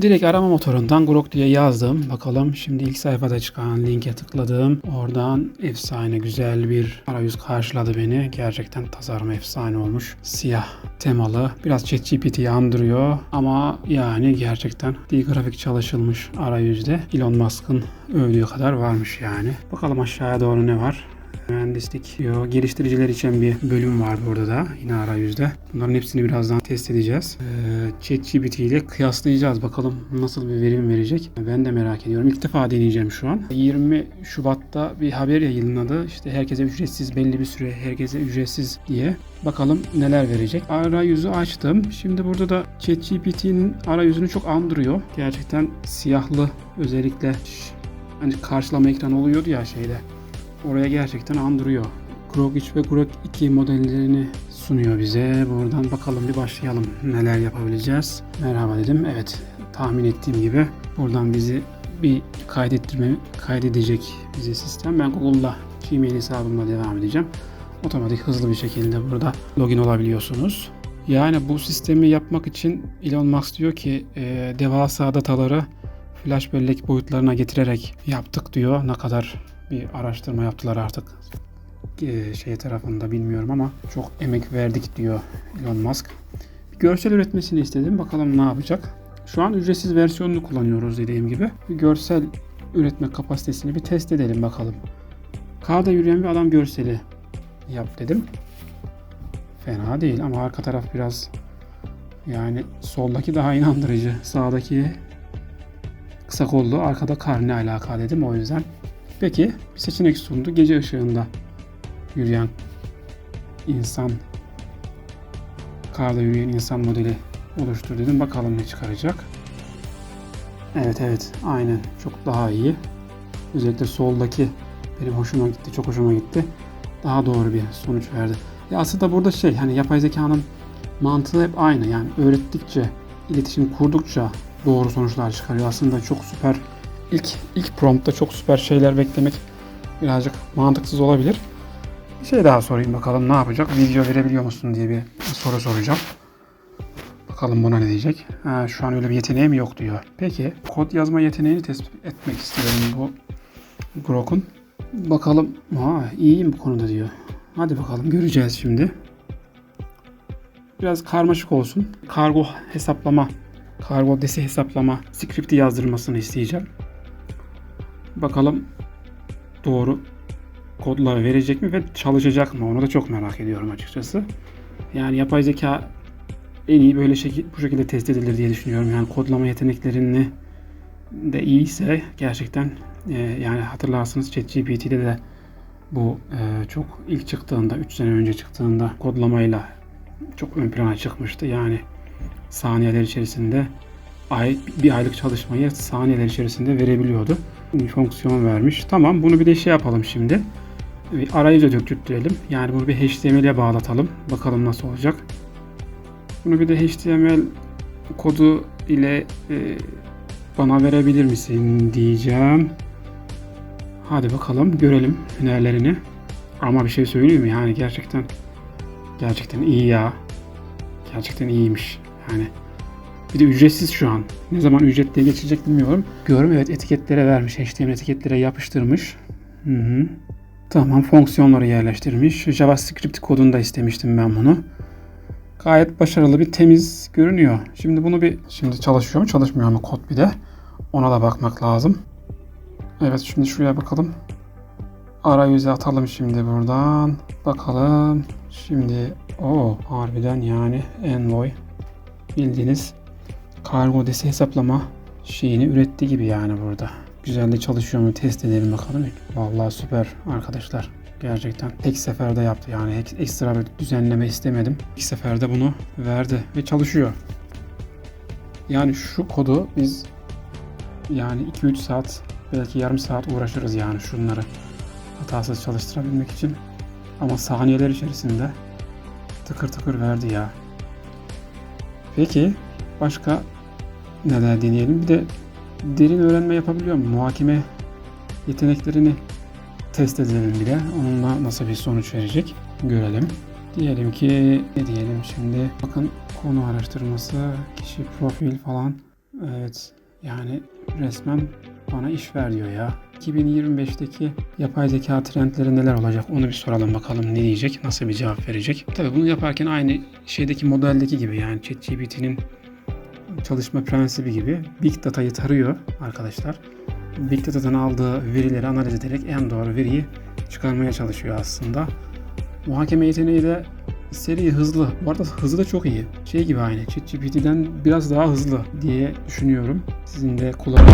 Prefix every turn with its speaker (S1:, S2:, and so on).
S1: Direkt arama motorundan Grok diye yazdım. Bakalım şimdi ilk sayfada çıkan linke tıkladım. Oradan efsane güzel bir arayüz karşıladı beni. Gerçekten tasarım efsane olmuş. Siyah temalı. Biraz ChatGPT'yi andırıyor ama yani gerçekten iyi grafik çalışılmış arayüzde. Elon Musk'ın övdüğü kadar varmış yani. Bakalım aşağıya doğru ne var? Mühendislik. Geliştiriciler için bir bölüm var burada da yine arayüzde. Bunların hepsini birazdan test edeceğiz. Ee, ChatGPT ile kıyaslayacağız. Bakalım nasıl bir verim verecek. Ben de merak ediyorum. İlk defa deneyeceğim şu an. 20 Şubat'ta bir haber yayınladı. İşte herkese ücretsiz belli bir süre herkese ücretsiz diye. Bakalım neler verecek. Arayüzü açtım. Şimdi burada da ChatGPT'nin arayüzünü çok andırıyor. Gerçekten siyahlı özellikle hani karşılama ekranı oluyordu ya şeyde oraya gerçekten andırıyor. Grok 3 ve Grok 2 modellerini sunuyor bize. Buradan bakalım bir başlayalım. Neler yapabileceğiz. Merhaba dedim. Evet tahmin ettiğim gibi buradan bizi bir kaydettirme kaydedecek bize sistem. Ben Google'da Gmail hesabımla devam edeceğim. Otomatik hızlı bir şekilde burada login olabiliyorsunuz. Yani bu sistemi yapmak için Elon Musk diyor ki e, devasa dataları flash bellek boyutlarına getirerek yaptık diyor. Ne kadar bir araştırma yaptılar artık e, şey tarafında bilmiyorum ama çok emek verdik diyor Elon Musk. Bir görsel üretmesini istedim. Bakalım ne yapacak. Şu an ücretsiz versiyonunu kullanıyoruz dediğim gibi. Bir görsel üretme kapasitesini bir test edelim bakalım. Kağıda yürüyen bir adam görseli yap dedim. Fena değil ama arka taraf biraz yani soldaki daha inandırıcı. Sağdaki kısa kollu arkada kar ne alaka dedim o yüzden Peki bir seçenek sundu. Gece ışığında yürüyen insan karda yürüyen insan modeli oluştur dedim. Bakalım ne çıkaracak. Evet evet aynen çok daha iyi. Özellikle soldaki benim hoşuma gitti. Çok hoşuma gitti. Daha doğru bir sonuç verdi. Ya aslında burada şey hani yapay zekanın mantığı hep aynı. Yani öğrettikçe, iletişim kurdukça doğru sonuçlar çıkarıyor. Aslında çok süper ilk ilk promptta çok süper şeyler beklemek birazcık mantıksız olabilir. Bir şey daha sorayım bakalım ne yapacak? Video verebiliyor musun diye bir soru soracağım. Bakalım buna ne diyecek? Ha, şu an öyle bir yeteneğim yok diyor. Peki kod yazma yeteneğini tespit etmek istiyorum bu Grok'un. Bakalım. Ha, iyiyim bu konuda diyor. Hadi bakalım göreceğiz şimdi. Biraz karmaşık olsun. Kargo hesaplama, kargo desi hesaplama skripti yazdırmasını isteyeceğim. Bakalım doğru kodları verecek mi ve çalışacak mı? Onu da çok merak ediyorum açıkçası. Yani yapay zeka en iyi böyle şekil, bu şekilde test edilir diye düşünüyorum. Yani kodlama yeteneklerini de iyiyse gerçekten e, yani hatırlarsınız ChatGPT'de de bu e, çok ilk çıktığında 3 sene önce çıktığında kodlamayla çok ön plana çıkmıştı. Yani saniyeler içerisinde ay bir aylık çalışmayı saniyeler içerisinde verebiliyordu fonksiyon vermiş. Tamam bunu bir de şey yapalım şimdi. Bir arayüze döktürtürelim. Yani bunu bir HTML'e bağlatalım. Bakalım nasıl olacak. Bunu bir de HTML kodu ile e, bana verebilir misin diyeceğim. Hadi bakalım görelim hünerlerini. Ama bir şey söyleyeyim mi? Yani gerçekten gerçekten iyi ya. Gerçekten iyiymiş. Yani bir de ücretsiz şu an. Ne zaman ücretliye geçecek bilmiyorum. Görüm evet etiketlere vermiş. HTML etiketlere yapıştırmış. Hı hı. Tamam fonksiyonları yerleştirmiş. JavaScript kodunu da istemiştim ben bunu. Gayet başarılı bir temiz görünüyor. Şimdi bunu bir şimdi çalışıyor mu çalışmıyor mu kod bir de. Ona da bakmak lazım. Evet şimdi şuraya bakalım. Arayüze atalım şimdi buradan. Bakalım. Şimdi o harbiden yani Envoy bildiğiniz kargo desi hesaplama şeyini üretti gibi yani burada. Güzel de çalışıyor mu test edelim bakalım. Vallahi süper arkadaşlar. Gerçekten tek seferde yaptı yani ekstra bir düzenleme istemedim. İlk seferde bunu verdi ve çalışıyor. Yani şu kodu biz yani 2-3 saat belki yarım saat uğraşırız yani şunları hatasız çalıştırabilmek için. Ama saniyeler içerisinde tıkır tıkır verdi ya. Peki başka neler deneyelim? Bir de derin öğrenme yapabiliyor mu? Muhakeme yeteneklerini test edelim bir de. Onunla nasıl bir sonuç verecek görelim. Diyelim ki ne diyelim şimdi bakın konu araştırması, kişi profil falan Evet yani resmen bana iş ver diyor ya. 2025'teki yapay zeka trendleri neler olacak onu bir soralım bakalım ne diyecek, nasıl bir cevap verecek. Tabii bunu yaparken aynı şeydeki modeldeki gibi yani ChatGPT'nin çalışma prensibi gibi Big Data'yı tarıyor arkadaşlar. Big Data'dan aldığı verileri analiz ederek en doğru veriyi çıkarmaya çalışıyor aslında. Muhakeme yeteneği de seri hızlı. Bu arada hızı da çok iyi. Şey gibi aynı. ChatGPT'den biraz daha hızlı diye düşünüyorum. Sizin de kullanın.